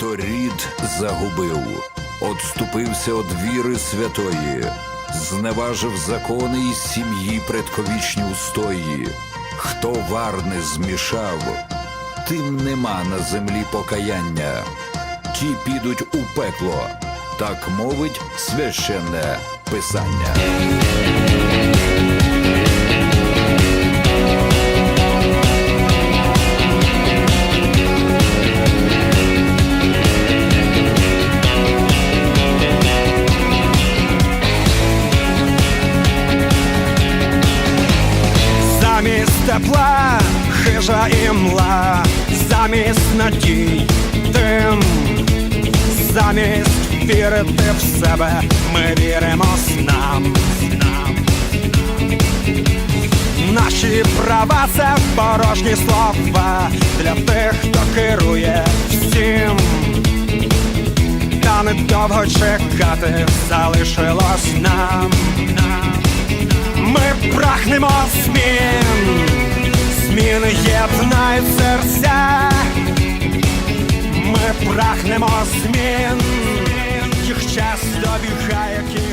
хто рід загубив, отступився од віри святої, зневажив закони і сім'ї предковічні устої, хто вар не змішав, тим нема на землі покаяння, ті підуть у пекло, так мовить священне писання. Тепла, хижа і мла, замість надій, тим, замість вірити в себе, ми віримо снам. Наші права це порожні слова для тих, хто керує всім. Та недовго чекати залишилось нам. Ми прагнемо змін, єднають серця. Ми прагнемо змін, їх час добігає кінця.